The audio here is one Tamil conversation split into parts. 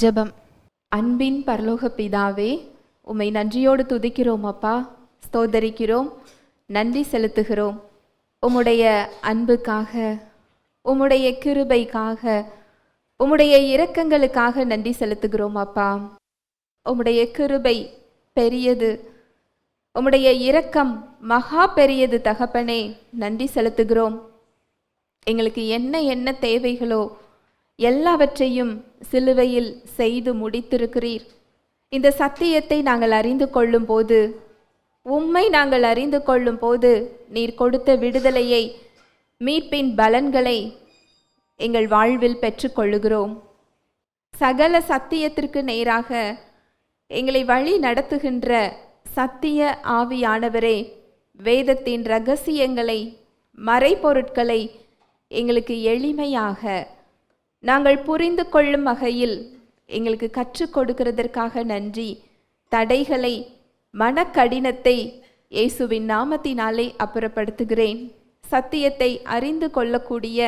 ஜெபம். அன்பின் பரலோக பிதாவே உம்மை நன்றியோடு துதிக்கிறோம் அப்பா. ஸ்தோதரிக்கிறோம் நன்றி செலுத்துகிறோம். உம்முடைய அன்புக்காக உம்முடைய கிருபைக்காக உம்முடைய இரக்கங்களுக்காக நன்றி செலுத்துகிறோம் அப்பா. உம்முடைய கிருபை பெரியது. உம்முடைய இரக்கம் மகா பெரியது தகப்பனே நன்றி செலுத்துகிறோம். எங்களுக்கு என்ன என்ன தேவைகளோ எல்லாவற்றையும் சிலுவையில் செய்து முடித்திருக்கிறீர். இந்த சத்தியத்தை நாங்கள் அறிந்து கொள்ளும் போது உம்மை நாங்கள் அறிந்து கொள்ளும் போது நீர் கொடுத்த விடுதலையை மீட்பின் பலன்களை எங்கள் வாழ்வில் பெற்றுக்கொள்ளுகிறோம் சகல சத்தியத்திற்கு நேராக எங்களை வழி நடத்துகின்ற சத்திய ஆவியானவரே வேதத்தின் ரகசியங்களை மறைபொருட்களை எங்களுக்கு எளிமையாக நாங்கள் புரிந்து கொள்ளும் வகையில் எங்களுக்கு கற்றுக் கொடுக்கிறதற்காக நன்றி. தடைகளை மனக்கடினத்தை இயேசுவின் நாமத்தினாலே அப்புறப்படுத்துகிறேன். சத்தியத்தை அறிந்து கொள்ளக்கூடிய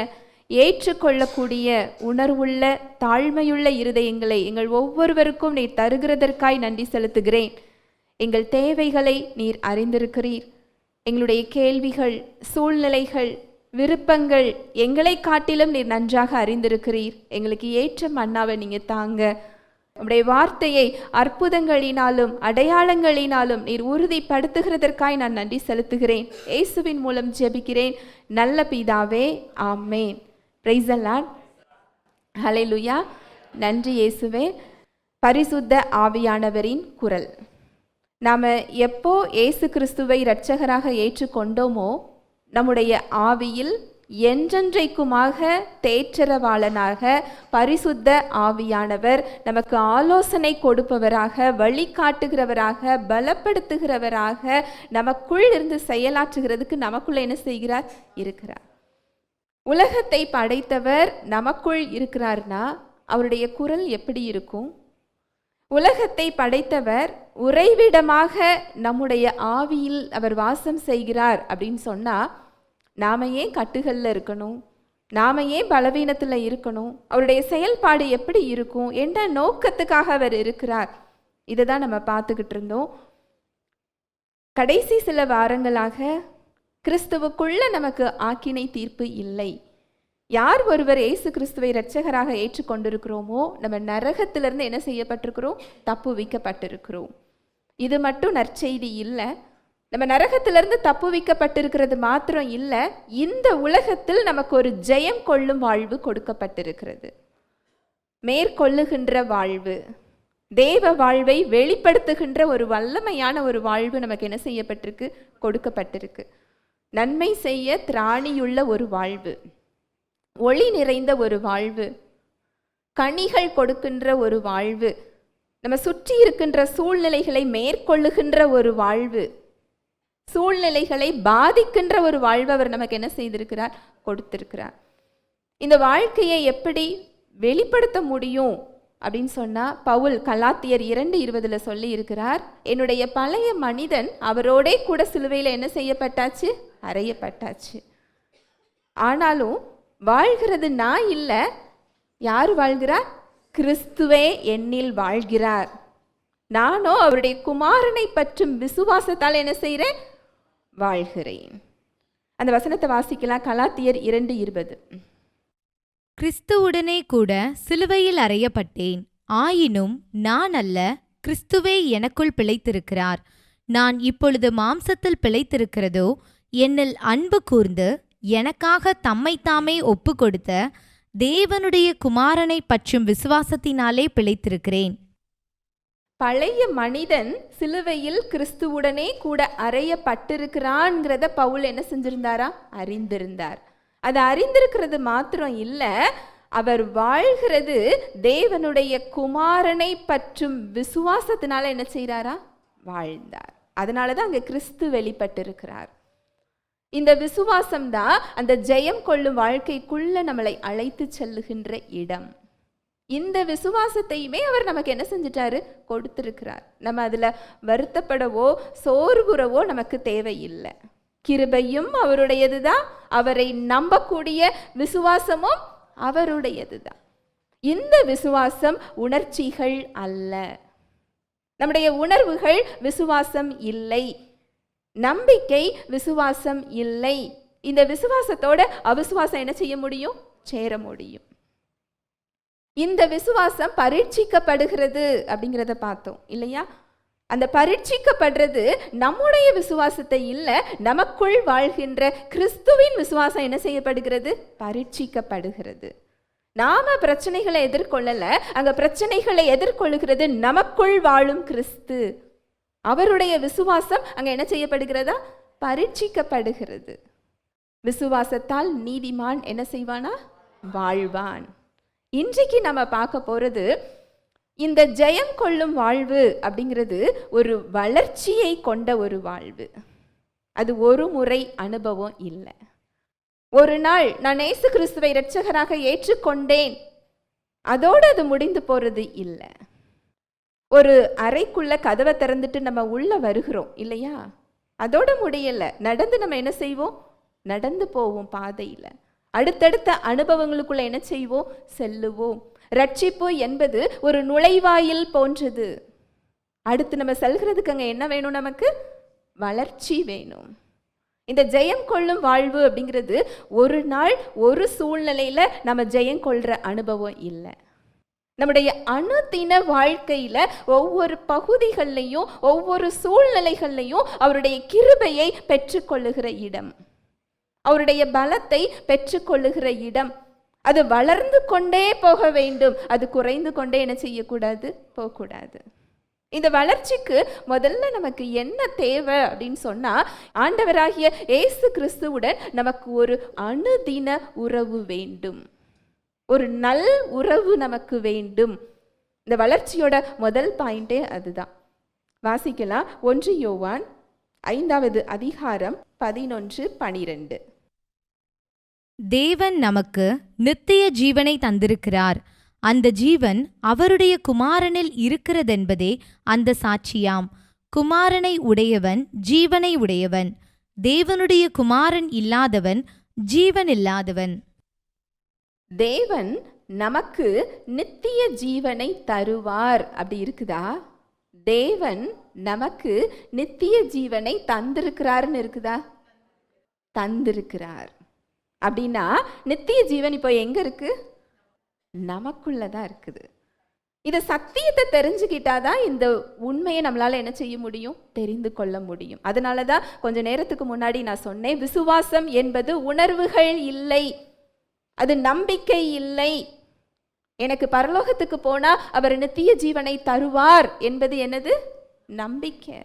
ஏற்றுக்கொள்ளக்கூடிய உணர்வுள்ள தாழ்மையுள்ள இருதயங்களை எங்கள் ஒவ்வொருவருக்கும் நீர் தருகிறதற்காய் நன்றி செலுத்துகிறேன். எங்கள் தேவைகளை நீர் அறிந்திருக்கிறீர். எங்களுடைய கேள்விகள் சூழ்நிலைகள் விருப்பங்கள் எங்களை காட்டிலும் நீர் நன்றாக அறிந்திருக்கிறீர். எங்களுக்கு ஏற்ற மன்னாவை நீங்கள் தாங்க. உம்முடைய வார்த்தையை அற்புதங்களினாலும் அடையாளங்களினாலும் நீர் உறுதிப்படுத்துகிறதற்காய் நான் நன்றி செலுத்துகிறேன். இயேசுவின் மூலம் ஜெபிக்கிறேன். நல்ல பிதாவே ஆமேன். பிரைசலான் லுயா நன்றி இயேசுவே. பரிசுத்த ஆவியானவரின் குரல். நாம் எப்போ இயேசு கிறிஸ்துவை இரட்சகராக ஏற்றுக்கொண்டோமோ நம்முடைய ஆவியில் என்றென்றைக்குமாக தேற்றரவாளனாக பரிசுத்த ஆவியானவர் நமக்கு ஆலோசனை கொடுப்பவராக வழிகாட்டுகிறவராக பலப்படுத்துகிறவராக நமக்குள் இருந்து செயலாற்றுகிறதுக்கு நமக்குள்ள என்ன செய்கிறார்? இருக்கிறார். உலகத்தை படைத்தவர் நமக்குள் இருக்கிறார்னா அவருடைய குரல் எப்படி இருக்கும்? உலகத்தை படைத்தவர் உறைவிடமாக நம்முடைய ஆவியில் அவர் வாசம் செய்கிறார் அப்படின்னு சொன்னால் நாம ஏன் கட்டுகளில் இருக்கணும்? நாம ஏன் பலவீனத்தில் இருக்கணும்? அவருடைய செயல்பாடு எப்படி இருக்கும்? என்ற நோக்கத்துக்காக அவர் இருக்கிறார். இதை தான் நம்ம பார்த்துக்கிட்டு இருந்தோம். கடைசி சில வாரங்களாக கிறிஸ்துவுக்குள்ள நமக்கு ஆக்கினை தீர்ப்பு இல்லை. யார் ஒருவர் இயேசு கிறிஸ்துவை இரட்சகராக ஏற்றுக்கொண்டிருக்கிறோமோ நம்ம நரகத்திலிருந்து என்ன செய்யப்பட்டிருக்கிறோம்? தப்பு வைக்கப்பட்டிருக்கிறோம் இது மட்டும் நற்செய்தி இல்லை. நம்ம நரகத்திலிருந்து தப்பு வைக்கப்பட்டிருக்கிறது மாத்திரம் இல்லை இந்த உலகத்தில் நமக்கு ஒரு ஜெயம் கொள்ளும் வாழ்வு கொடுக்கப்பட்டிருக்கிறது. மேற்கொள்ளுகின்ற வாழ்வு தேவ வாழ்வை வெளிப்படுத்துகின்ற ஒரு வல்லமையான ஒரு வாழ்வு நமக்கு என்ன செய்யப்பட்டிருக்கு? கொடுக்கப்பட்டிருக்கு. நன்மை செய்ய திராணியுள்ள ஒரு வாழ்வு ஒளி நிறைந்த ஒரு வாழ்வு கனிகள் கொடுக்கின்ற ஒரு வாழ்வு நம்ம சுற்றி இருக்கின்ற சூழ்நிலைகளை மேற்கொள்ளுகின்ற ஒரு வாழ்வு சூழ்நிலைகளை பாதிக்கின்ற ஒரு வாழ்வு அவர் நமக்கு என்ன செய்திருக்கிறார்? கொடுத்திருக்கிறார். இந்த வாழ்க்கையை எப்படி வெளிப்படுத்த முடியும்? அப்படின்னு சொன்னால் பவுல் கலாத்தியர் இரண்டு இருபதில் சொல்லி இருக்கிறார் என்னுடைய பழைய மனிதன் அவரோடே கூட சிலுவையில் என்ன செய்யப்பட்டாச்சு? அறையப்பட்டாச்சு. ஆனாலும் வாழ்கிறது நான் இல்லை யார் வாழ்கிறார்? கிறிஸ்துவே என்னில் வாழ்கிறார். நானோ அவருடைய குமாரனை பற்றும் விசுவாசத்தால் என்ன செய்கிறேன் வாழ்கிறேன். அந்த வசனத்தை வாசிக்கலாம். கலாத்தியர் இரண்டு இருபது. கிறிஸ்துவுடனே கூட சிலுவையில் அறையப்பட்டேன். ஆயினும் நான் அல்ல கிறிஸ்துவே எனக்குள் பிழைத்திருக்கிறார். நான் இப்பொழுது மாம்சத்தில் பிழைத்திருக்கிறதோ என்னில் அன்பு கூர்ந்து எனக்காக தம்மைத்தாமே ஒப்பு கொடுத்த தேவனுடைய குமாரனை பற்றும் விசுவாசத்தினாலே பிழைத்திருக்கிறேன். பழைய மனிதன் சிலுவையில் கிறிஸ்துவுடனே கூட அறையப்பட்டிருக்கிறான்ங்கிறத பவுல் என்ன செஞ்சிருந்தாரா? அறிந்திருந்தார். அது அறிந்திருக்கிறது மாத்திரம் இல்லை அவர் வாழ்கிறது தேவனுடைய குமாரனை பற்றும் விசுவாசத்தினால என்ன செய்கிறாரா வாழ்ந்தார். அதனால தான் அங்கே கிறிஸ்து வெளிப்பட்டிருக்கிறார். இந்த விசுவாசம் தான் அந்த ஜெயம் கொள்ளும் வாழ்க்கைக்குள்ள நம்மளை அழைத்து செல்லுகின்ற இடம். இந்த விசுவாசத்தையுமே அவர் நமக்கு என்ன செஞ்சிட்டாரு? கொடுத்துருக்கிறார். நம்ம அதில் வருத்தப்படவோ சோர்வுறவோ நமக்கு தேவையில்லை. கிருபையும் அவருடையது தான் அவரை நம்பக்கூடிய விசுவாசமும் அவருடையது தான் இந்த விசுவாசம் உணர்ச்சிகள் அல்ல. நம்முடைய உணர்வுகள் விசுவாசம் இல்லை. நம்பிக்கை விசுவாசம் இல்லை. இந்த விசுவாசத்தோட அவிசுவாசம் என்ன செய்ய முடியும்? சேர முடியும். இந்த விசுவாசம் பரீட்சிக்கப்படுகிறது அப்படிங்கிறத பார்த்தோம் இல்லையா? அந்த பரீட்சிக்கப்படுறது நம்முடைய விசுவாசத்தை இல்லை நமக்குள் வாழ்கின்ற கிறிஸ்துவின் விசுவாசம் என்ன செய்யப்படுகிறது? பரீட்சிக்கப்படுகிறது. நாம பிரச்சனைகளை எதிர்கொள்ளல அங்க பிரச்சனைகளை எதிர்கொள்ளுகிறது நமக்குள் வாழும் கிறிஸ்து. அவருடைய விசுவாசம் அங்க என்ன செய்யப்படுகிறதா? பரீட்சிக்கப்படுகிறது. விசுவாசத்தால் நீதிமான் என்ன செய்வானா? வாழ்வான். இன்றைக்கு நம்ம பார்க்க போகிறது இந்த ஜெயம் கொள்ளும் வாழ்வு அப்படிங்கிறது ஒரு வளர்ச்சியை கொண்ட ஒரு வாழ்வு. அது ஒரு முறை அனுபவம் இல்லை. ஒரு நாள் நான் ஏசு கிறிஸ்துவை இரட்சகராக ஏற்றுக்கொண்டேன். அதோடு அது முடிந்து போகிறது இல்லை. ஒரு அறைக்குள்ள கதவை திறந்துட்டு நம்ம உள்ள வருகிறோம் இல்லையா? அதோட முடியல. நடந்து நம்ம என்ன செய்வோம்? நடந்து போவோம் பாதையில். அடுத்தடுத்த அனுபவங்களுக்குள்ள என்ன செய்வோம்? செல்லுவோம். ரட்சிப்பு என்பது ஒரு நுழைவாயில் போன்றது. அடுத்து நம்ம செல்கிறதுக்கு அங்கே என்ன வேணும் நமக்கு? வளர்ச்சி வேணும். இந்த ஜெயம் கொள்ளும் வாழ்வு அப்படிங்கிறது ஒரு நாள் ஒரு சூழ்நிலையில் நம்ம ஜெயம் கொள்கிற அனுபவம் இல்லை. நம்முடைய அணுதின வாழ்க்கையில் ஒவ்வொரு பகுதிகள்லையும் ஒவ்வொரு சூழ்நிலைகள்லையும் அவருடைய கிருபையை பெற்றுக்கொள்ளுகிற இடம். அவருடைய பலத்தை பெற்றுக்கொள்ளுகிற இடம். அது வளர்ந்து கொண்டே போக வேண்டும். அது குறைந்து கொண்டே என்ன செய்யக்கூடாது? போகக்கூடாது. இந்த வளர்ச்சிக்கு முதல்ல நமக்கு என்ன தேவை அப்படின்னு சொன்னா ஆண்டவராகிய இயேசு கிறிஸ்துவுடன் நமக்கு ஒரு அணுதின உறவு வேண்டும். ஒரு நல் உறவு நமக்கு வேண்டும். இந்த வளர்ச்சியோட முதல் பாயிண்டே அதுதான். வாசிக்கலாம். ஒன்று யோவான் ஐந்தாவது அதிகாரம் பதினொன்று பனிரெண்டு. தேவன் நமக்கு நித்திய ஜீவனை தந்திருக்கிறார். அந்த ஜீவன் அவருடைய குமாரனில் இருக்கிறதென்பதே அந்த சாட்சியாம். குமாரனை உடையவன் ஜீவனை உடையவன். தேவனுடைய குமாரன் இல்லாதவன் ஜீவன் இல்லாதவன். தேவன் நமக்கு நித்திய ஜீவனை தருவார். அப்படி இருக்குதா? தேவன் நமக்கு நித்திய ஜீவனை தந்திருக்கிறாருன்னு இருக்குதா? தந்திருக்கிறார். அப்படின்னா நித்திய ஜீவன் இப்போ எங்கே இருக்குது நமக்குள்ளே தான் இருக்குது. இந்த சத்தியத்தை தெரிஞ்சுக்கிட்டாதான் இந்த உண்மையை நம்மளால் என்ன செய்ய முடியும்? தெரிந்து கொள்ள முடியும். அதனால தான் கொஞ்ச நேரத்துக்கு முன்னாடி நான் சொன்னேன் விசுவாசம் என்பது உணர்வுகள் இல்லை. அது நம்பிக்கை இல்லை. எனக்கு பரலோகத்துக்கு போனால் அவர் நித்திய ஜீவனை தருவார் என்பது என்னது? நம்பிக்கை.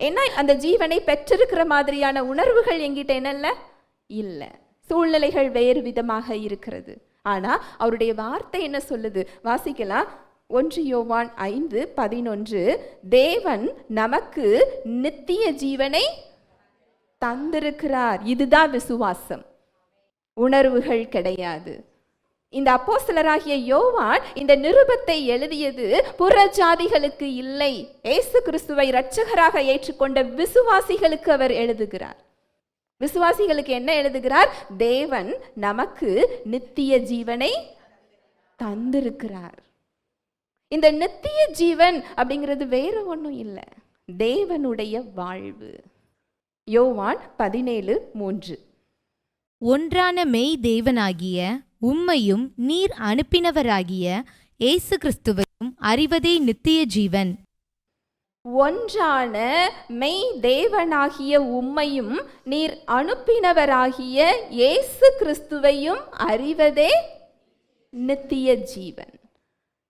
ஏன்னா அந்த ஜீவனை பெற்றிருக்கிற மாதிரியான உணர்வுகள் எங்கிட்ட என்னல்ல? இல்லை. சூழ்நிலைகள் வேறு விதமாக இருக்கிறது. ஆனால் அவருடைய வார்த்தை என்ன சொல்லுது? வாசிக்கலாம். ஒன்று யோவான் ஐந்து பதினொன்று. தேவன் நமக்கு நித்திய ஜீவனை தந்திருக்கிறார். இதுதான் விசுவாசம். உணர்வுகள் கிடையாது. இந்த அப்போசலராகிய யோவான் இந்த நிருபத்தை எழுதியது புற ஜாதிகளுக்கு இல்லை. ஏசு கிறிஸ்துவை இரட்சகராக ஏற்றுக்கொண்ட விசுவாசிகளுக்கு அவர் எழுதுகிறார். விசுவாசிகளுக்கு என்ன எழுதுகிறார்? தேவன் நமக்கு நித்திய ஜீவனை தந்திருக்கிறார். இந்த நித்திய ஜீவன் அப்படிங்கிறது வேற ஒன்றும் இல்லை. தேவனுடைய வாழ்வு. யோவான் பதினேழு மூன்று. ஒன்றான மெய் தேவனாகிய உம்மையும் நீர் அனுப்பினவராகிய இயேசு கிறிஸ்துவையும் அறிவதே நித்திய ஜீவன். ஒன்றான மெய் தேவனாகிய உம்மையும் நீர் அனுப்பினவராகிய இயேசு கிறிஸ்துவையும் அறிவதே நித்திய ஜீவன்.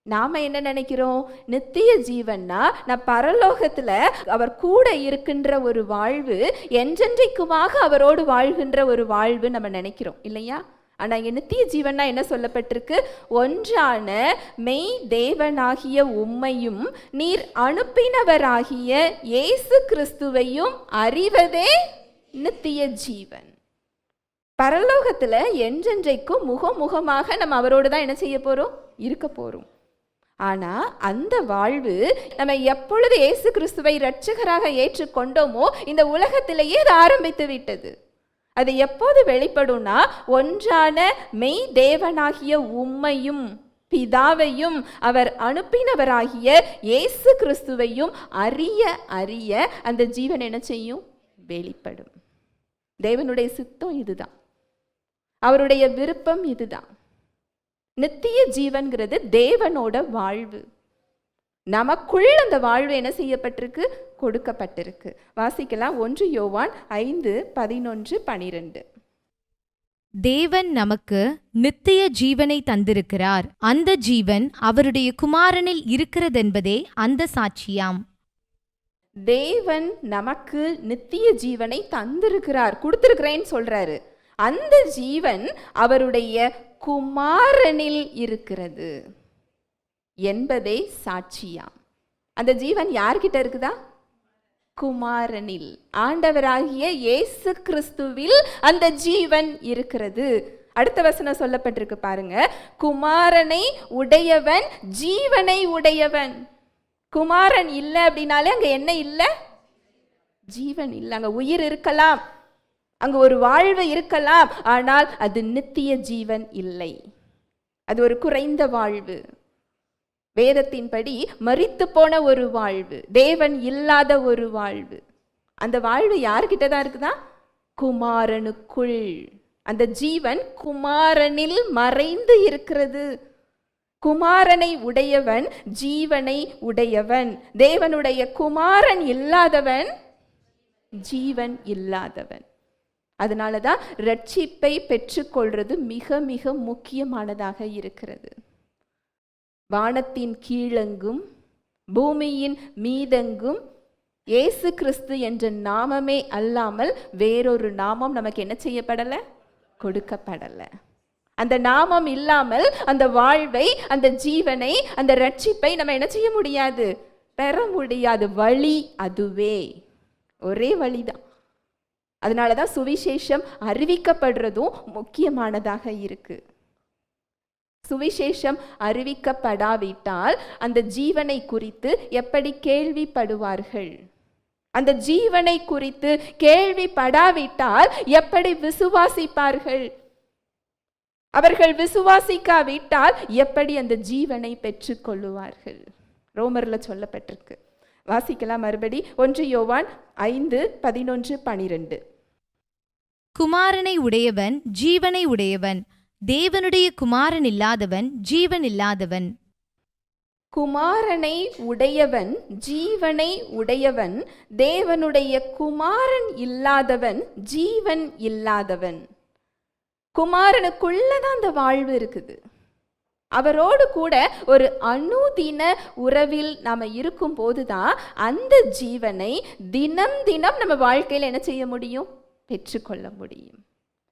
நாம என்ன நினைக்கிறோம்? நித்திய ஜீவன்னா நான் பரலோகத்துல அவர் கூட இருக்கின்ற ஒரு வாழ்வு என்றென்றைக்குமாக அவரோடு வாழ்கின்ற ஒரு வாழ்வு நம்ம நினைக்கிறோம். இல்லையா? ஆனால் இங்க நித்திய ஜீவன்னா என்ன சொல்லப்பட்டிருக்கு? ஒன்றான மெய் தேவனாகிய உம்மையும் நீர் அனுப்பினவராகிய இயேசு கிறிஸ்துவையும் அறிவதே நித்திய ஜீவன். பரலோகத்தில் என்றென்றைக்கும் முகமுகமாக நம்ம அவரோடு தான் என்ன செய்ய போகிறோம் இருக்க போகிறோம் ஆனால் அந்த வாழ்வு நம்ம எப்பொழுது இயேசு கிறிஸ்துவை இரட்சகராக ஏற்றுக்கொண்டோமோ இந்த உலகத்திலேயே அது ஆரம்பித்து விட்டது. அது எப்போது வெளிப்படும்னா ஒன்றான மெய் தேவனாகிய உம்மையும் பிதாவையும் அவர் அனுப்பினவராகிய இயேசு கிறிஸ்துவையும் அறிய அறிய அந்த ஜீவன் என்ன செய்யும்? வெளிப்படும். தேவனுடைய சித்தம் இதுதான். அவருடைய விருப்பம் இதுதான். நித்திய ஜீவன்கிறது தேவனோட வாழ்வு. நமக்குள் அந்த வாழ்வு என்ன செய்யப்பட்டிருக்கு? கொடுக்கப்பட்டிருக்கு. வாசிக்கலாம் ஒன்று யோவான் ஐந்து பதினொன்று பனிரெண்டு. தேவன் நமக்கு நித்திய ஜீவனை தந்திருக்கிறார். அந்த ஜீவன் அவருடைய குமாரனில் இருக்கிறதென்பதே அந்த சாட்சியாம். தேவன் நமக்கு நித்திய ஜீவனை தந்திருக்கிறார். கொடுத்திருக்கிறேன்னு சொல்றாரு. அந்த ஜீவன் அவருடைய குமாரனில் இருக்கிறது. என்பதே சாட்சியாம். அந்த ஜீவன் யார்கிட்ட இருக்குதா? குமாரனில். ஆண்டவராகிய இயேசு கிறிஸ்துவில் அந்த ஜீவன் இருக்கிறது. அடுத்த வசனம் சொல்லப்பட்டிருக்கு பாருங்க. குமாரனை உடையவன் ஜீவனை உடையவன். குமாரன் இல்லை அப்படின்னாலே அங்க என்ன இல்லை? ஜீவன் இல்லை. அங்க உயிர் இருக்கலாம். அங்க ஒரு வாழ்வு இருக்கலாம். ஆனால் அது நித்திய ஜீவன் இல்லை. அது ஒரு குறைந்த வாழ்வு. வேதத்தின்படி மறித்து போன ஒரு வாழ்வு தேவன் இல்லாத ஒரு வாழ்வு. அந்த வாழ்வு யார்கிட்ட தான் இருக்குதா? குமாரனுக்குள். அந்த ஜீவன் குமாரனில் மறைந்து இருக்கிறது. குமாரனை உடையவன் ஜீவனை உடையவன். தேவனுடைய குமாரன் இல்லாதவன் ஜீவன் இல்லாதவன். அதனால தான் ரட்சிப்பை பெற்றுக்கொள்வது மிக மிக முக்கியமானதாக இருக்கிறது. வானத்தின் கீழெங்கும் பூமியின் மீதெங்கும் இயேசு கிறிஸ்து என்ற நாமமே அல்லாமல் வேறொரு நாமம் நமக்கு என்ன செய்யப்படலை? கொடுக்கப்படலை. அந்த நாமம் இல்லாமல் அந்த வாழ்வை அந்த ஜீவனை அந்த ரட்சிப்பை நம்ம என்ன செய்ய முடியாது? பெற முடியாது. வழி அதுவே. ஒரே வழிதான். அதனால தான் சுவிசேஷம் அறிவிக்கப்படுறதும் முக்கியமானதாக இருக்குது சுவிசேஷம் அறிவிக்கப்படாவிட்டால் அந்த ஜீவனை குறித்து எப்படி கேள்விப்படுவார்கள்? அந்த ஜீவனை குறித்து கேள்விப்படாவிட்டால் எப்படி விசுவாசிப்பார்கள்? அவர்கள் விசுவாசிக்காவிட்டால் எப்படி அந்த ஜீவனை பெற்றுக்கொள்ளுவார்கள்? ரோமர்ல சொல்லப்பட்டிருக்கு. வாசிக்கலாம் மறுபடி. ஒன்று யோவான் ஐந்து பதினொன்று பனிரெண்டு. குமாரனை உடையவன் ஜீவனை உடையவன். தேவனுடைய குமாரன் இல்லாதவன் ஜீவன் இல்லாதவன். குமாரனை உடையவன் ஜீவனை உடையவன் தேவனுடைய குமாரன் இல்லாதவன் ஜீவன் இல்லாதவன். குமாரனுக்குள்ளதான் அந்த வாழ்வு இருக்குது. அவரோடு கூட ஒரு அணுதின உறவில் நாம் இருக்கும் போதுதான் அந்த ஜீவனை தினம் தினம் நம்ம வாழ்க்கையில் என்ன செய்ய முடியும்? பெற்றுக்கொள்ள முடியும்.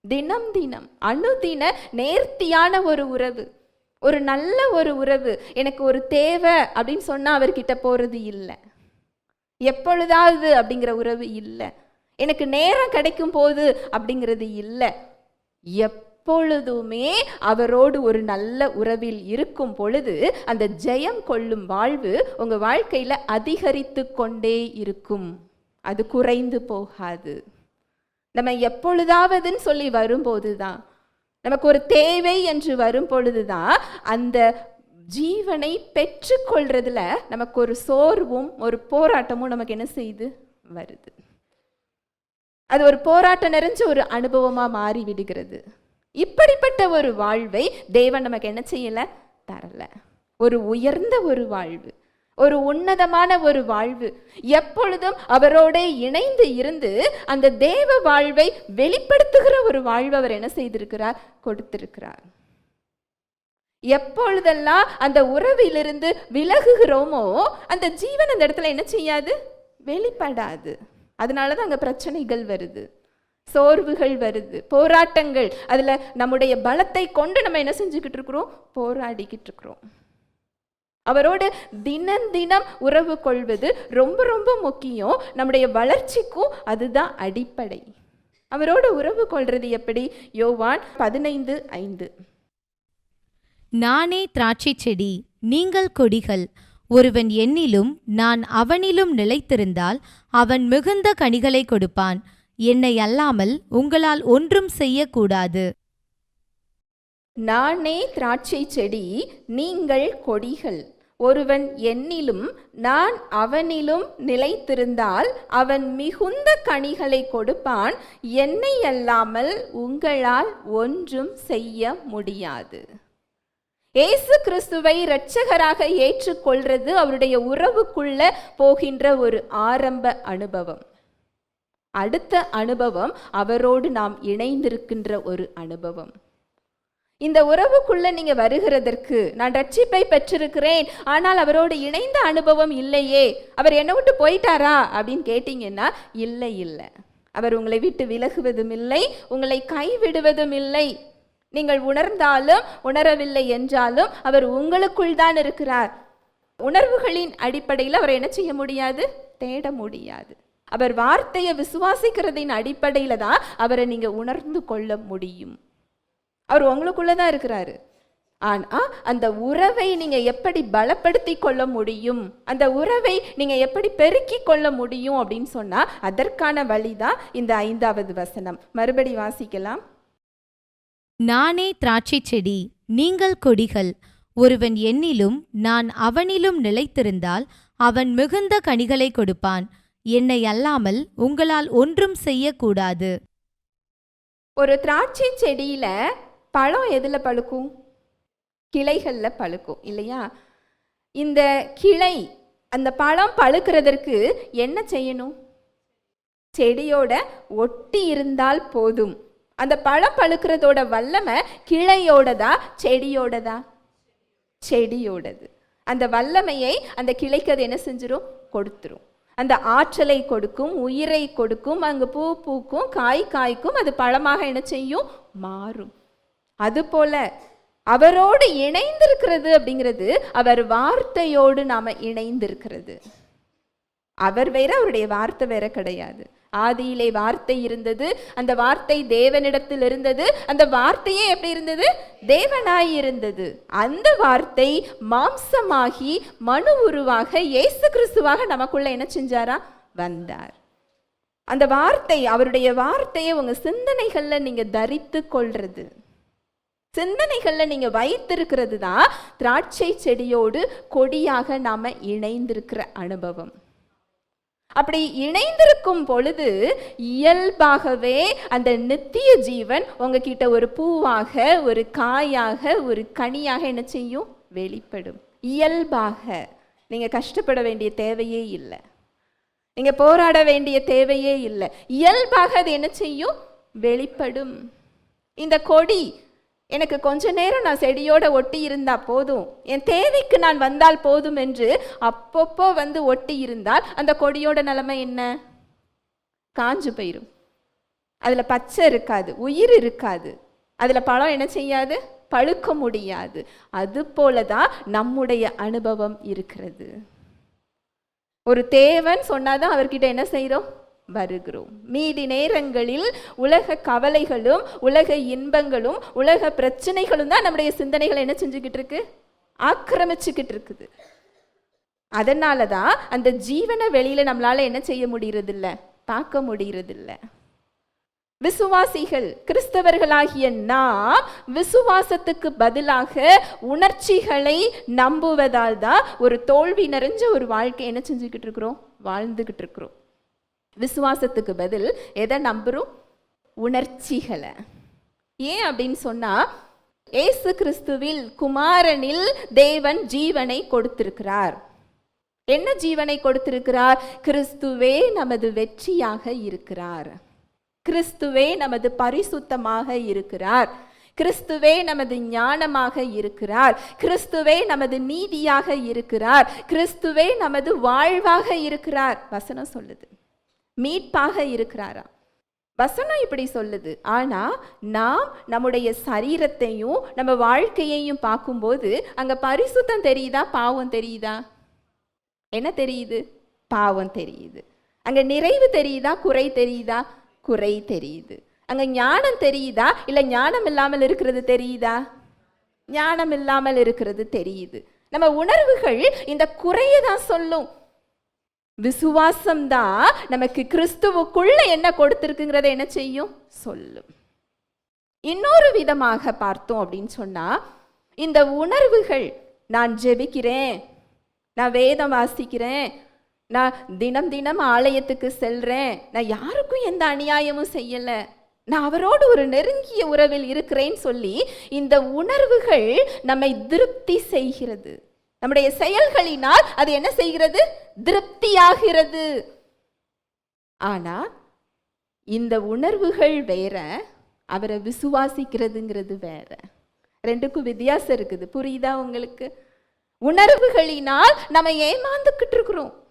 தினம் தினம் அணுதின நேர்த்தியான ஒரு உறவு. ஒரு நல்ல ஒரு உறவு. எனக்கு ஒரு தேவை அப்படின்னு சொன்னால் அவர்கிட்ட போகிறது இல்லை. எப்பொழுதாவது அப்படிங்கிற உறவு இல்லை. எனக்கு நேரம் கிடைக்கும் போது அப்படிங்கிறது இல்லை. எப்பொழுதுமே அவரோடு ஒரு நல்ல உறவில் இருக்கும் பொழுது அந்த ஜெயம் கொள்ளும் வாழ்வு உங்கள் வாழ்க்கையில் அதிகரித்து கொண்டே இருக்கும். அது குறைந்து போகாது. நம்ம எப்பொழுதாவதுன்னு சொல்லி வரும்போது தான் நமக்கு ஒரு தேவை என்று வரும் பொழுது தான் அந்த ஜீவனை பெற்றுக்கொள்றதுல நமக்கு ஒரு சோர்வும் ஒரு போராட்டமும் நமக்கு என்ன செய்து? வருது. அது ஒரு போராட்டம் நிறைஞ்ச ஒரு அனுபவமாக மாறி விடுகிறது. இப்படிப்பட்ட ஒரு வாழ்வை தேவன் நமக்கு என்ன செய்யலை? தரலை. ஒரு உயர்ந்த ஒரு வாழ்வு. ஒரு உன்னதமான ஒரு வாழ்வு. எப்பொழுதும் அவரோட இணைந்து இருந்து அந்த தேவ வாழ்வை வெளிப்படுத்துகிற ஒரு வாழ்வு அவர் என்ன செய்திருக்கிறார்? கொடுத்திருக்கிறார். எப்பொழுதெல்லாம் அந்த உறவிலிருந்து விலகுகிறோமோ அந்த ஜீவன் அந்த இடத்துல என்ன செய்யாது? வெளிப்படாது. அதனால தான் அங்கே பிரச்சனைகள் வருது. சோர்வுகள் வருது. போராட்டங்கள். அதில் நம்முடைய பலத்தை கொண்டு நம்ம என்ன செஞ்சுக்கிட்டு இருக்கிறோம்? போராடிக்கிட்டு இருக்கிறோம். அவரோடு தினம் தினம் உறவு கொள்வது ரொம்ப ரொம்ப முக்கியம். நம்முடைய வளர்ச்சிக்கும் அதுதான் அடிப்படை. அவரோட உறவு கொள்வது எப்படி? யோவான் பதினைந்து ஐந்து. நானே திராட்சை செடி நீங்கள் கொடிகள். ஒருவன் என்னிலும் நான் அவனிலும் நிலைத்திருந்தால் அவன் மிகுந்த கனிகளை கொடுப்பான். என்னை அல்லாமல் உங்களால் ஒன்றும் செய்யக்கூடாது. நானே திராட்சை செடி நீங்கள் கொடிகள். ஒருவன் என்னிலும் நான் அவனிலும் நிலைத்திருந்தால் அவன் மிகுந்த கனிகளை கொடுப்பான் என்னை அல்லாமல் உங்களால் ஒன்றும் செய்ய முடியாது. இயேசு கிறிஸ்துவை இரட்சகராக ஏற்றுக்கொள்றது அவருடைய உறவுக்குள்ள போகின்ற ஒரு ஆரம்ப அனுபவம். அடுத்த அனுபவம் அவரோடு நாம் இணைந்திருக்கின்ற ஒரு அனுபவம். இந்த உறவுக்குள்ளே நீங்கள் வருகிறதற்கு நான் ரட்சிப்பை பெற்றிருக்கிறேன் ஆனால் அவரோடு இணைந்த அனுபவம் இல்லையே. அவர் என்னை விட்டு போயிட்டாரா? அப்படின்னு கேட்டிங்கன்னா இல்லை இல்லை. அவர் உங்களை விட்டு விலகுவதும் இல்லை உங்களை கைவிடுவதும் இல்லை. நீங்கள் உணர்ந்தாலும் உணரவில்லை என்றாலும் அவர் உங்களுக்குள் தான் இருக்கிறார். உணர்வுகளின் அடிப்படையில் அவர் என்ன செய்ய முடியாது? தேட முடியாது. அவர் வார்த்தையை விசுவாசிக்கிறதின் அடிப்படையில் தான் அவரை நீங்கள் உணர்ந்து கொள்ள முடியும். அவர் உங்களுக்குள்ள தான் இருக்கிறாரு. ஆனா அந்த உறவை நீங்க எப்படி பலப்படுத்தி கொள்ள முடியும்? அந்த உறவை நீங்க எப்படி பெருக்கி கொள்ள முடியும் அப்படின்னு சொன்னா அதற்கான வழிதான் இந்த ஐந்தாவது வசனம். மறுபடி வாசிக்கலாம். நானே திராட்சை செடி நீங்கள் கொடிகள். ஒருவன் என்னிலும் நான் அவனிலும் நிலைத்திருந்தால் அவன் மிகுந்த கனிகளை கொடுப்பான். என்னை அல்லாமல் உங்களால் ஒன்றும் செய்யக்கூடாது. ஒரு திராட்சை செடியில பழம் எதில் பழுக்கும்? கிளைகளில் பழுக்கும் இல்லையா? இந்த கிளை அந்த பழம் பழுக்கிறதற்கு என்ன செய்யணும்? செடியோட ஒட்டி இருந்தால் போதும். அந்த பழம் பழுக்கிறதோட வல்லமை கிளையோடதா செடியோடதா? செடியோடது. அந்த வல்லமையை அந்த கிளைக்கு அது என்ன செஞ்சிடும் கொடுத்துரும். அந்த ஆற்றலை கொடுக்கும் உயிரை கொடுக்கும் அங்கே பூ பூக்கும் காய் காய்க்கும் அது பழமாக என்ன செய்யும்? மாறும். அதுபோல அவரோடு இணைந்திருக்கிறது அப்படிங்கிறது அவர் வார்த்தையோடு நாம இணைந்திருக்கிறது. அவர் வேற அவருடைய வார்த்தை வேற கிடையாது. ஆதியிலே வார்த்தை இருந்தது அந்த வார்த்தை தேவனிடத்தில் இருந்தது அந்த வார்த்தையே எப்படி இருந்தது? தேவனாய் இருந்தது. அந்த வார்த்தை மாம்சமாகி மனு உருவாக இயேசு கிறிஸ்துவாக நமக்குள்ள என்ன செஞ்சாரா? வந்தார். அந்த வார்த்தை அவருடைய வார்த்தையை உங்க சிந்தனைகள்ல நீங்க தரித்து கொள்றது. சிந்தனைகளில் நீங்கள் வைத்திருக்கிறது தான் திராட்சை செடியோடு கொடியாக நாம் இணைந்திருக்கிற அனுபவம். அப்படி இணைந்திருக்கும் பொழுது இயல்பாகவே அந்த நித்திய ஜீவன் உங்ககிட்ட ஒரு பூவாக ஒரு காயாக ஒரு கனியாக என்ன செய்யும்? வெளிப்படும். இயல்பாக. நீங்கள் கஷ்டப்பட வேண்டிய தேவையே இல்லை. நீங்கள் போராட வேண்டிய தேவையே இல்லை. இயல்பாக அது என்ன செய்யும்? வெளிப்படும். இந்த கொடி எனக்கு கொஞ்ச நேரம் நான் செடியோட ஒட்டி இருந்தா போதும். என் தேவைக்கு நான் வந்தால் போதும் என்று அப்பப்போ வந்து ஒட்டி இருந்தால் அந்த கொடியோட நிலைமை என்ன? காஞ்சு போயிடும் அதில் பச்சை இருக்காது உயிர் இருக்காது. அதில் பழம் என்ன செய்யாது? பழுக்க முடியாது. அது போல தான் நம்முடைய அனுபவம் இருக்கிறது. ஒரு தேவன் சொன்னாதான் அவர்கிட்ட என்ன செய்கிறோம் வருகிறோம். மீதி நேரங்களில் உலக கவலைகளும் உலக இன்பங்களும் உலக பிரச்சனைகளும் தான் நம்முடைய சிந்தனைகளை என்ன செஞ்சுக்கிட்டு இருக்கு? ஆக்கிரமிச்சுக்கிட்டு இருக்குது. அதனால தான் அந்த ஜீவனை வெளியில் நம்மளால் என்ன செய்ய முடியறதில்ல? பார்க்க முடியறதில்ல. விசுவாசிகள் கிறிஸ்தவர்களாகிய நாம் விசுவாசத்துக்கு பதிலாக உணர்ச்சிகளை நம்புவதால் தான் ஒரு தோல்வி நிறைஞ்ச ஒரு வாழ்க்கை என்ன செஞ்சுக்கிட்டு இருக்கிறோம்? வாழ்ந்துக்கிட்டு இருக்கிறோம். விசுவாசத்துக்கு பதில் எதை நம்புகிறோம் உணர்ச்சிகளை. ஏன் அப்படின்னு சொன்னால் ஏசு கிறிஸ்துவில் குமாரனில் தேவன் ஜீவனை கொடுத்திருக்கிறார். என்ன ஜீவனை கொடுத்திருக்கிறார்? கிறிஸ்துவே நமது வெற்றியாக இருக்கிறார். கிறிஸ்துவே நமது பரிசுத்தமாக இருக்கிறார். கிறிஸ்துவே நமது ஞானமாக இருக்கிறார். கிறிஸ்துவே நமது நீதியாக இருக்கிறார். கிறிஸ்துவே நமது வாழ்வாக இருக்கிறார். வசனம் சொல்லுது. மீட்பாக இருக்கிறாரா? வசனம் இப்படி சொல்லுது. ஆனால் நாம் நம்முடைய சரீரத்தையும் நம்ம வாழ்க்கையையும் பார்க்கும்போது அங்கே பரிசுத்தம் தெரியுதா? பாவம் தெரியுதா? என்ன தெரியுது? பாவம் தெரியுது. அங்கே நிறைவு தெரியுதா? குறை தெரியுதா? குறை தெரியுது. அங்கே ஞானம் தெரியுதா? இல்லை ஞானம் இல்லாமல் இருக்கிறது தெரியுதா? ஞானம் இல்லாமல் இருக்கிறது தெரியுது. நம்ம உணர்வுகள் இந்த குறையை தான் சொல்லும். விசுவாசம் தான் நமக்கு கிறிஸ்துவுக்குள்ள என்ன கொடுத்துருக்குங்கிறத என்ன செய்யும்? சொல்லும். இன்னொரு விதமாக பார்த்தோம் அப்படின்னு சொன்னா இந்த உணர்வுகள் நான் ஜெபிக்கிறேன் நான் வேதம் வாசிக்கிறேன் நான் தினம் தினம் ஆலயத்துக்கு செல்றேன் நான் யாருக்கும் எந்த அநியாயமும் செய்யலை நான் அவரோடு ஒரு நெருங்கிய உறவில் இருக்கிறேன்னு சொல்லி இந்த உணர்வுகள் நம்மை திருப்தி செய்கிறது. நம்முடைய செயல்களினால் அது என்ன செய்கிறது? திருப்தியாகிறது. ஆனா இந்த உணர்வுகள் வேற அவரை விசுவாசிக்கிறதுங்கிறது வேற. ரெண்டுக்கும் வித்தியாசம் இருக்குது. புரியுதா உங்களுக்கு? உணர்வுகளினால் நம்ம ஏமாந்துக்கிட்டு இருக்கிறோம்.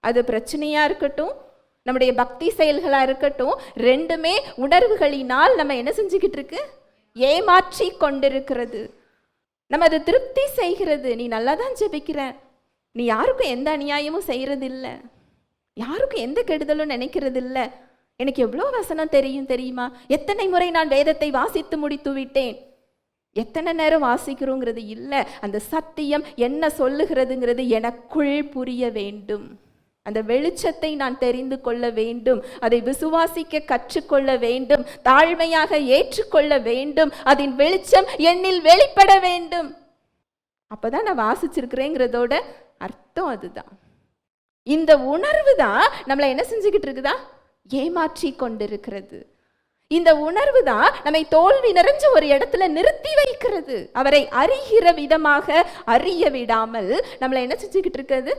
அது பிரச்சனையா இருக்கட்டும் நம்முடைய பக்தி செயல்களா இருக்கட்டும் ரெண்டுமே உணர்வுகளினால் நம்ம என்ன செஞ்சுக்கிட்டு இருக்கு? ஏமாற்றி கொண்டிருக்கிறது. நம்ம அதை திருப்தி செய்கிறது. நீ நல்லா தான் ஜெபிக்கிற நீ யாருக்கும் எந்த அநியாயமும் செய்கிறதில்ல. யாருக்கும் எந்த கெடுதலும் நினைக்கிறதில்ல. எனக்கு எவ்வளோ வசனம் தெரியும் தெரியுமா? எத்தனை முறை நான் வேதத்தை வாசித்து முடித்து விட்டேன். எத்தனை நேரம் வாசிக்கிறோங்கிறது இல்லை. அந்த சத்தியம் என்ன சொல்லுகிறதுங்கிறது எனக்குள் புரிய வேண்டும். அந்த வெளிச்சத்தை நான் தெரிந்து கொள்ள வேண்டும். அதை விசுவாசிக்க கற்றுக்கொள்ள வேண்டும். தாழ்மையாக ஏற்றுக்கொள்ள வேண்டும். அதன் வெளிச்சம் என்னில் வெளிப்பட வேண்டும். அப்பதான் நான் வாசிச்சிருக்கிறேங்கிறதோட அர்த்தம் அதுதான். இந்த உணர்வு தான் நம்மளை என்ன செஞ்சுக்கிட்டு இருக்குதா? ஏமாற்றி கொண்டிருக்கிறது. இந்த உணர்வு தான் நம்மை தோல்வி நிறைஞ்ச ஒரு இடத்துல நிறுத்தி வைக்கிறது. அவரை அறிகிற விதமாக அறிய விடாமல் நம்மளை என்ன செஞ்சுக்கிட்டு இருக்கிறது?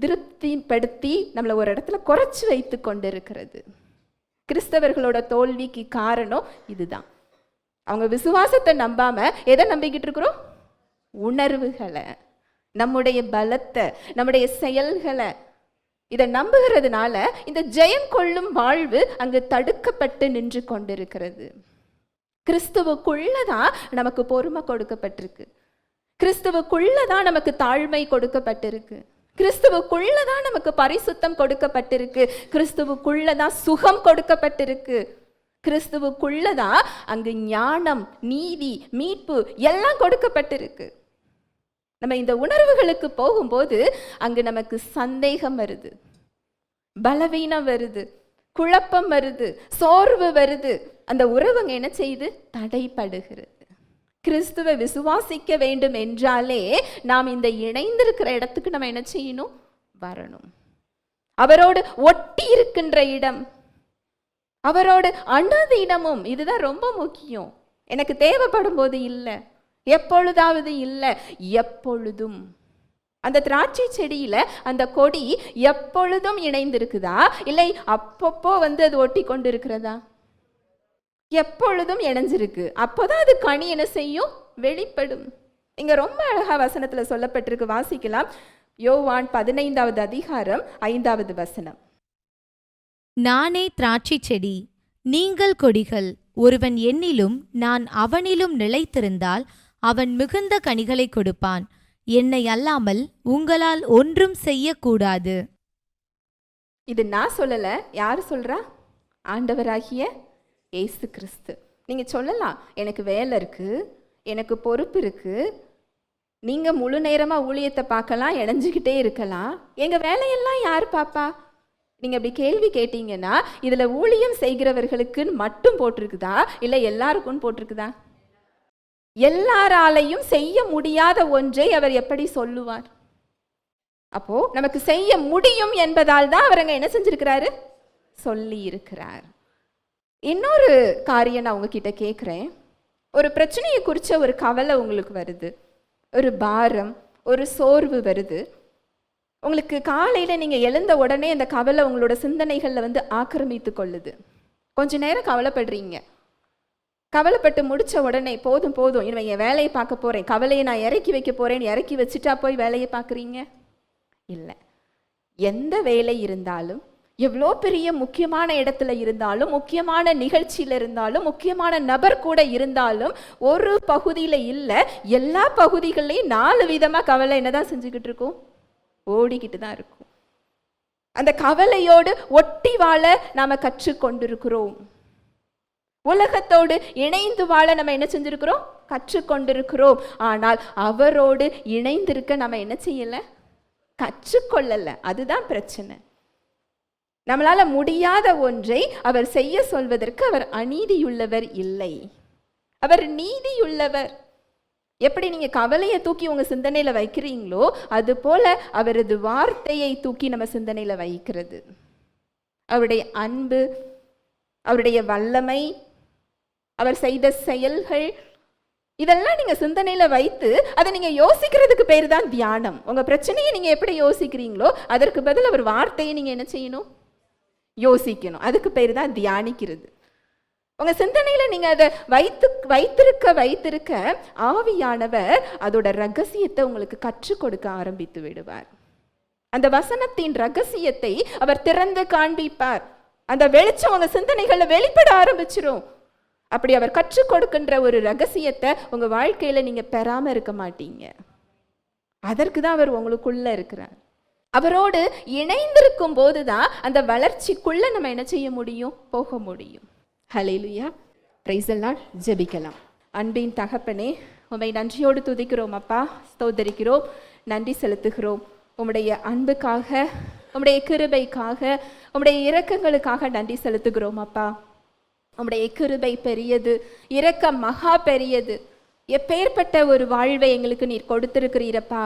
திருப்திப்படுத்தி நம்மளை ஒரு இடத்துல குறைச்சி வைத்து கொண்டிருக்கிறது. கிறிஸ்தவர்களோட தோல்விக்கு காரணம் இதுதான். அவங்க விசுவாசத்தை நம்பாம எதை நம்பிக்கிட்டு இருக்கிறோம்? உணர்வுகளை நம்முடைய பலத்தை நம்முடைய செயல்களை. இதை நம்புகிறதுனால இந்த ஜெயம் கொள்ளும் வாழ்வு அங்கு தடுக்கப்பட்டு நின்று கொண்டிருக்கிறது. கிறிஸ்துவுக்குள்ளதான் நமக்கு பொறுமை கொடுக்கப்பட்டிருக்கு. கிறிஸ்துவுக்குள்ளதான் நமக்கு தாழ்மை கொடுக்கப்பட்டிருக்கு. கிறிஸ்துவுக்குள்ளே தான் நமக்கு பரிசுத்தம் கொடுக்கப்பட்டிருக்கு. கிறிஸ்துவுக்குள்ளே தான் சுகம் கொடுக்கப்பட்டிருக்கு. கிறிஸ்துவுக்குள்ள தான் அங்கு ஞானம் நீதி மீட்பு எல்லாம் கொடுக்கப்பட்டிருக்கு. நம்ம இந்த உணர்வுகளுக்கு போகும்போது அங்கு நமக்கு சந்தேகம் வருது. பலவீனம் வருது. குழப்பம் வருது. சோர்வு வருது. அந்த உறவுங்க என்ன செய்யுது? தடைப்படுகிறது. கிறிஸ்துவை விசுவாசிக்க வேண்டும் என்றாலே நாம் இந்த இணைந்திருக்கிற இடத்துக்கு நம்ம என்ன செய்யணும்? வரணும். அவரோடு ஒட்டி இருக்கின்ற இடம் அவரோடு அனுதினமும் இதுதான் ரொம்ப முக்கியம். எனக்கு தேவைப்படும் போது இல்லை எப்பொழுதாவது இல்லை எப்பொழுதும். அந்த திராட்சை செடியில் அந்த கொடி எப்பொழுதும் இணைந்திருக்குதா? இல்லை அப்பப்போ வந்து அது ஒட்டி கொண்டு இருக்கிறதா எப்பொழுதும் இணைஞ்சிருக்கு. அப்போதான் அது கனி என்ன செய்யும்? வெளிப்படும். இங்க ரொம்ப அழகா வசனத்துல சொல்லப்பட்டிருக்கு. வாசிக்கலாம். யோவான் பதினைந்தாவது அதிகாரம் ஐந்தாவது வசனம். நானே திராட்சைச் செடி நீங்கள் கொடிகள் ஒருவன் என்னிலும் நான் அவனிலும் நிலைத்திருந்தால் அவன் மிகுந்த கனிகளை கொடுப்பான். என்னை அல்லாமல் உங்களால் ஒன்றும் செய்யக்கூடாது. இது நான் சொல்லல யார் சொல்றா? ஆண்டவராகிய இயேசு கிறிஸ்து நீங்கள் சொல்லலாம் எனக்கு வேலை இருக்குது எனக்கு பொறுப்பு இருக்குது நீங்கள் முழு நேரமாக ஊழியத்தை பார்க்கலாம் இணைஞ்சுக்கிட்டே இருக்கலாம். எங்கள் வேலையெல்லாம் யார் பாப்பா நீங்கள் அப்படி கேள்வி கேட்டீங்கன்னா இதில் ஊழியம் செய்கிறவர்களுக்குன்னு மட்டும் போட்டிருக்குதா? இல்லை எல்லாருக்கும் போட்டிருக்குதா? எல்லாராலையும் செய்ய முடியாத ஒன்றை அவர் எப்படி சொல்லுவார்? அப்போ நமக்கு செய்ய முடியும் என்பதால் தான் அவர் அங்கே என்ன செஞ்சிருக்கிறாரு? சொல்லி இருக்கிறார் இன்னொரு காரியம் நான் உங்ககிட்ட கேட்குறேன் ஒரு பிரச்சனையை குறித்த ஒரு கவலை உங்களுக்கு வருது. ஒரு பாரம் ஒரு சோர்வு வருது. உங்களுக்கு காலையில் நீங்கள் எழுந்த உடனே அந்த கவலை உங்களோட சிந்தனைகளில் வந்து ஆக்கிரமித்து கொள்ளுது. கொஞ்ச நேரம் கவலைப்படுறீங்க. கவலைப்பட்டு முடிச்ச உடனே போதும் போதும். இனிமே என் வேலையை பார்க்க போகிறேன் கவலையை நான் இறக்கி வைக்க போகிறேன்னு இறக்கி வச்சுட்டா போய் வேலையை பார்க்குறீங்க? இல்லை. எந்த வேலை இருந்தாலும் எவ்வளோ பெரிய முக்கியமான இடத்துல இருந்தாலும் முக்கியமான நிகழ்ச்சியில் இருந்தாலும் முக்கியமான நபர் கூட இருந்தாலும் ஒரு பகுதியில் இல்லை எல்லா பகுதிகள்லையும் நாலு விதமாக கவலை என்னதான் செஞ்சுக்கிட்டு இருக்கும்? ஓடிக்கிட்டு தான் இருக்கும். அந்த கவலையோடு ஒட்டி வாழ நாம் கற்றுக்கொண்டிருக்கிறோம். உலகத்தோடு இணைந்து வாழ நம்ம என்ன செஞ்சுருக்கிறோம்? கற்றுக்கொண்டிருக்கிறோம். ஆனால் அவரோடு இணைந்திருக்க நம்ம என்ன செய்யலை? கற்றுக்கொள்ளலை. அதுதான் பிரச்சனை. நம்மளால் முடியாத ஒன்றை அவர் செய்ய சொல்வதற்கு அவர் அநீதியுள்ளவர் இல்லை. அவர் நீதியுள்ளவர். எப்படி நீங்கள் கவலையை தூக்கி உங்கள் சிந்தனையில் வைக்கிறீங்களோ அது போல அவரது வார்த்தையை தூக்கி நம்ம சிந்தனையில் வைக்கிறது. அவருடைய அன்பு அவருடைய வல்லமை அவர் செய்த செயல்கள் இதெல்லாம் நீங்கள் சிந்தனையில் வைத்து அதை நீங்கள் யோசிக்கிறதுக்கு பேர் தான் தியானம். உங்கள் பிரச்சனையை நீங்கள் எப்படி யோசிக்கிறீங்களோ அதற்கு பதில் அவர் வார்த்தையை நீங்கள் என்ன செய்யணும்? யோசிக்கணும். அதுக்கு பேர் தான் தியானிக்கிறது. உங்கள் சிந்தனையில் நீங்கள் அதை வைத்து வைத்திருக்க வைத்திருக்க ஆவியானவர் அதோட ரகசியத்தை உங்களுக்கு கற்றுக் கொடுக்க ஆரம்பித்து விடுவார். அந்த வசனத்தின் ரகசியத்தை அவர் திறந்து காண்பிப்பார். அந்த வெளிச்சம் உங்கள் சிந்தனைகளில் வெளிப்பட ஆரம்பிச்சிரும். அப்படி அவர் கற்றுக் கொடுக்கின்ற ஒரு ரகசியத்தை உங்கள் வாழ்க்கையில் நீங்கள் பெறாமல் இருக்க மாட்டீங்க. அதற்கு தான் அவர் உங்களுக்குள்ளே இருக்கிறார். அவரோடு இணைந்திருக்கும் போதுதான் அந்த வளர்ச்சிக்குள்ள நம்ம என்ன செய்ய முடியும்? போக முடியும். ஹலேலுயா பிரைசெல்லாம் ஜெபிக்கலாம். அன்பின் தகப்பனே உமை நன்றியோடு துதிக்கிறோம் அப்பா. ஸ்தோத்தரிக்கிறோம் நன்றி செலுத்துகிறோம். உம்முடைய அன்புக்காக உம்முடைய கிருபைக்காக உம்முடைய இரக்கங்களுக்காக நன்றி செலுத்துகிறோம் அப்பா. உம்முடைய கிருபை பெரியது இரக்கம் மகா பெரியது. எப்பேற்பட்ட ஒரு வாழ்வை எங்களுக்கு நீர் கொடுத்திருக்கிறீரப்பா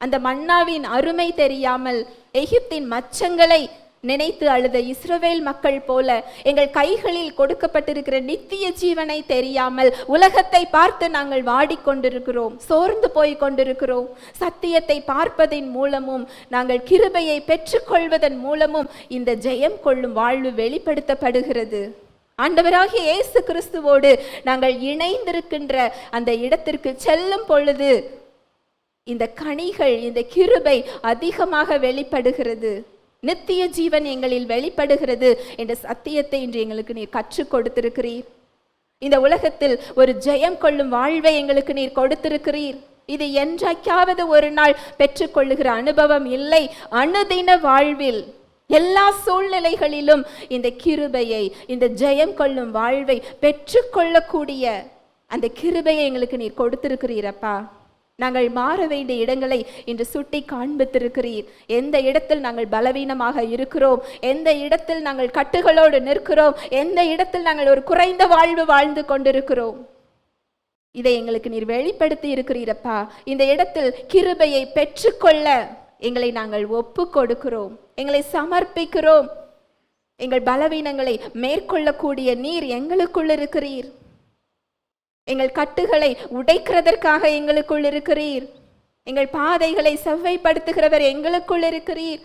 அந்த மன்னாவின் அருமை தெரியாமல் எகிப்தின் மச்சங்களை நினைத்து அழுத இஸ்ரவேல் மக்கள் போல எங்கள் கைகளில் கொடுக்கப்பட்டிருக்கிற நித்திய ஜீவனை தெரியாமல் உலகத்தை பார்த்து நாங்கள் வாடிக்கொண்டிருக்கிறோம் சோர்ந்து போய் கொண்டிருக்கிறோம். சத்தியத்தை பார்ப்பதின் மூலமும் நாங்கள் கிருபையை பெற்றுக்கொள்வதன் மூலமும் இந்த ஜெயம் கொள்ளும் வாழ்வு வெளிப்படுத்தப்படுகிறது. ஆண்டவராகிய இயேசு கிறிஸ்துவோடு நாங்கள் இணைந்திருக்கின்ற அந்த இடத்திற்கு செல்லும் பொழுது இந்த கனிகள் இந்த கிருபை அதிகமாக வெளிப்படுகிறது. நித்திய ஜீவன் எங்களில் வெளிப்படுகிறது என்ற சத்தியத்தை இன்று எங்களுக்கு நீர் கற்றுக் கொடுத்திருக்கிறீர். இந்த உலகத்தில் ஒரு ஜெயம் கொள்ளும் வாழ்வை எங்களுக்கு நீர் கொடுத்திருக்கிறீர். இது என்றைக்காவது ஒரு நாள் பெற்றுக்கொள்ளுகிற அனுபவம் இல்லை. அனுதின வாழ்வில் எல்லா சூழ்நிலைகளிலும் இந்த கிருபையை இந்த ஜெயம் கொள்ளும் வாழ்வை பெற்றுக்கொள்ளக்கூடிய அந்த கிருபையை எங்களுக்கு நீர் கொடுத்திருக்கிறீரப்பா நாங்கள் மாற வேண்டிய இடங்களை இன்று சுட்டி காண்பித்திருக்கிறீர். எந்த இடத்தில் நாங்கள் பலவீனமாக இருக்கிறோம் எந்த இடத்தில் நாங்கள் கட்டுகளோடு நிற்கிறோம் எந்த இடத்தில் நாங்கள் ஒரு குறைந்த வாழ்வு வாழ்ந்து கொண்டிருக்கிறோம். இதை எங்களுக்கு நீர் வெளிப்படுத்தி இருக்கிறீரப்பா இந்த இடத்தில் கிருபையை பெற்றுக்கொள்ள எங்களை நாங்கள் ஒப்பு கொடுக்கிறோம் எங்களை சமர்ப்பிக்கிறோம். எங்கள் பலவீனங்களை மேற்கொள்ளக்கூடிய நீர் எங்களுக்குள் இருக்கிறீர். எங்கள் கட்டுகளை உடைக்கிறதற்காக எங்களுக்குள் இருக்கிறீர். எங்கள் பாதைகளை செவ்வைப்படுத்துகிறவர் எங்களுக்குள் இருக்கிறீர்.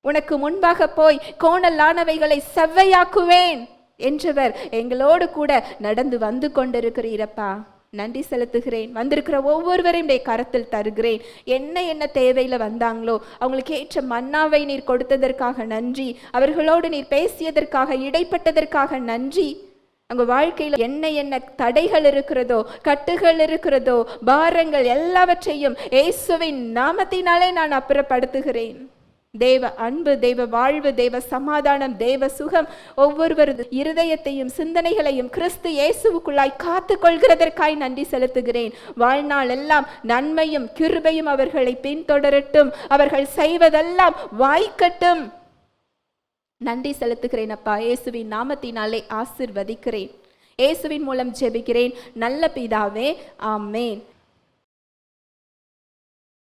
உனக்கு முன்பாக போய் கோணலானவைகளை செவ்வையாக்குவேன் என்றவர் எங்களோடு கூட நடந்து வந்து கொண்டிருக்கிறீரப்பா. நன்றி செலுத்துகிறேன். வந்திருக்கிற ஒவ்வொருவரையும் கரத்தில் தருகிறேன். என்ன என்ன தேவையில் வந்தாங்களோ அவங்களுக்கு ஏற்ற மன்னாவை நீர் கொடுத்ததற்காக நன்றி. அவர்களோடு நீர் பேசியதற்காக இடைப்பட்டதற்காக நன்றி. உங்கள் வாழ்க்கையில் என்ன என்ன தடைகள் இருக்கிறதோ கட்டுகள் இருக்கிறதோ பாரங்கள் எல்லாவற்றையும் இயேசுவின் நாமத்தினாலே நான் அப்புறப்படுத்துகிறேன். தேவ அன்பு தெய்வ வாழ்வு தெய்வ சமாதானம் தெய்வ சுகம் ஒவ்வொருவரது இருதயத்தையும் சிந்தனைகளையும் கிறிஸ்து இயேசுவுக்குள்ளாய் காத்து கொள்கிறதற்காய் நன்றி செலுத்துகிறேன். வாழ்நாள் எல்லாம் நன்மையும் கிருபையும் அவர்களை பின்தொடரட்டும். அவர்கள் செய்வதெல்லாம் வாய்க்கட்டும். நன்றி செலுத்துகிறேன் அப்பா. இயேசுவின் நாமத்தினாலே ஆசிர்வதிக்கிறேன். இயேசுவின் மூலம் ஜெபிக்கிறேன். நல்ல பிதாவே ஆமேன்.